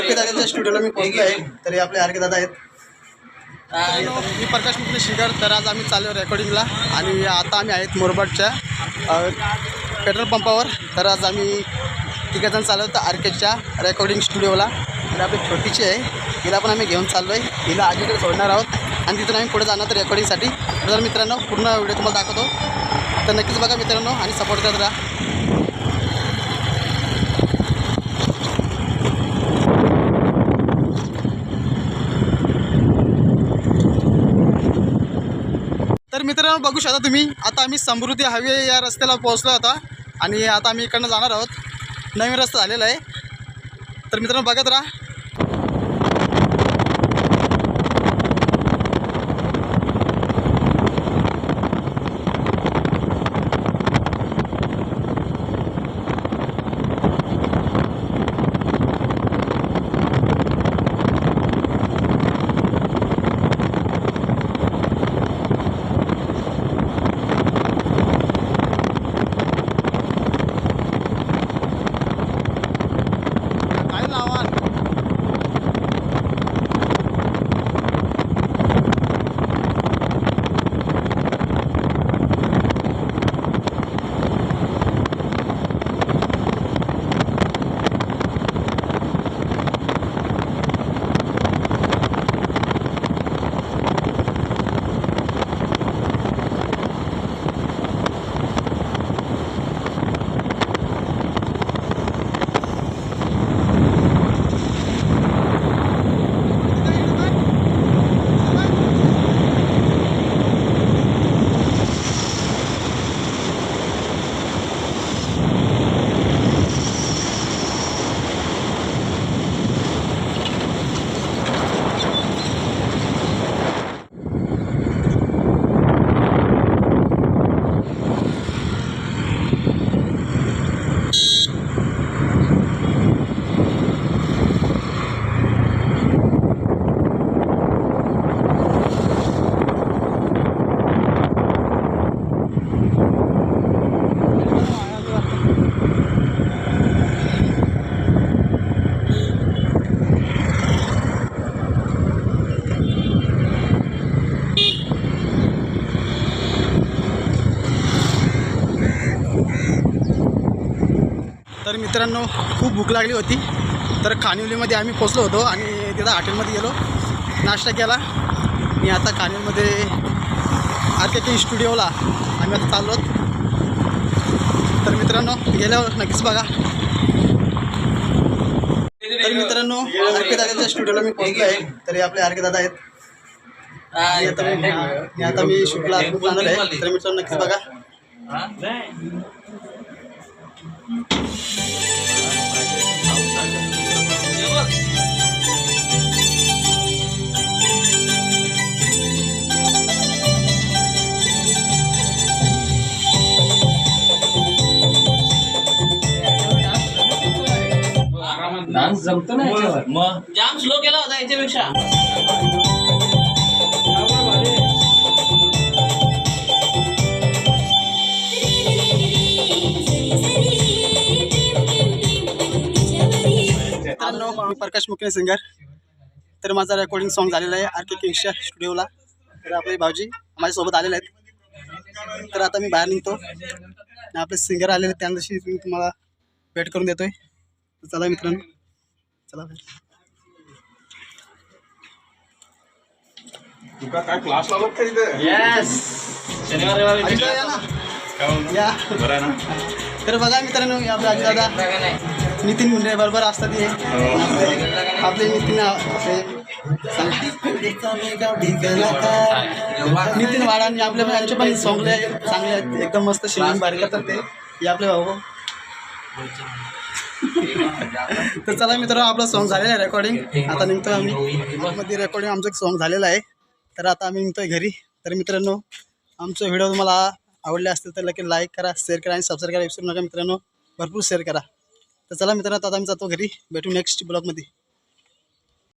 R के दादाच्या स्टुडिओला मी पोहोचलो आहे तरी आपले आर के दादा आहेत. मी प्रकाश मुकुले शिगर तर आज आम्ही चाललो रेकॉर्डिंगला आणि आता आम्ही आहेत मोरबाडच्या पेट्रोल पंपावर. तर आज आम्ही तिघंजण चाललो होतो आर केच्या रेकॉर्डिंग स्टुडिओला तर आपली छोटीची आहे. हिला पण आम्ही घेऊन चाललो आहे हिला आजीकडे सोडणार आहोत. आणि तिथून आम्ही पुढे जाणार तर रेकॉर्डिंगसाठी तर मित्रांनो पूर्ण व्हिडिओ तुम्हाला दाखवतो. तर नक्कीच बघा मित्रांनो आणि सपोर्ट करत राहा. तर मित्रांनो बघू शकता तुम्ही आता आम्ही समृद्धी हायवे या रस्त्याला पोहोचलो होता आणि आता आम्ही इकडनं जाणार आहोत. नवीन रस्ता झालेला आहे. तर मित्रांनो बघत राहा. तर मित्रांनो खूप भूक लागली होती. तर खानिवलीमध्ये आम्ही पोचलो होतो आणि तिथं हॉटेलमध्ये गेलो. नाश्ता केला. मी आता खानिवलीमध्ये आर के स्टुडिओला आम्ही आता चाललो आहोत. तर मित्रांनो गेल्यावर नक्कीच बघा. तर मित्रांनो आर के दादाच्या स्टुडिओला मी पोहोचलो आहे. तरी आपले आर के दादा आहेत. आता मी आता मी जाणार आहे तर मित्रांनो नक्कीच बघा. डान्स जमतो ना याच्यावर? मग? जाम स्लो केला होता याच्यापेक्षा. मित्रांनो मी प्रकाश मुके सिंगर. तर माझा रेकॉर्डिंग सॉन्ग झालेला आहे आर के किंगच्या स्टुडिओला तर आपले भाऊजी माझ्यासोबत आलेले आहेत. तर आता मी बाहेर निघतो. आणि आपले सिंगर आलेले आहेत. त्यांच्याशी मी तुम्हाला भेट करून देतोय. तर चला मित्रांनो. चला. तुका काय क्लास लावत का इथे? येस शनिवार रविवारी या बरं आहे ना. तर बघा मित्रांनो आपले आजी दादा. नितीन मुंडे बरोबर असतात हे. आपले आपले नितीन नितीन वाडा आणि आपले यांचे पण सॉंगले चांगले आहेत. एकदम मस्त सिंगिंग भारी करतात ते. हे आपले भाऊ. तर चला मित्रांनो आपलं सॉंग झालेलं आहे रेकॉर्डिंग आता निघतोय आम्ही. मध्ये रेकॉर्डिंग आमचं सॉंग झालेलं आहे. तर आता आम्ही निघतोय घरी. तर मित्रांनो आमचं व्हिडिओ तुम्हाला आवडले असतील तर नक्की लाईक करा शेअर करा आणि सबस्क्राईब करा विसरू नका मित्रांनो. भरपूर शेअर करा. तर चला मित्रांनो आता आम्ही जातो घरी. भेटू नेक्स्ट ब्लॉगमध्ये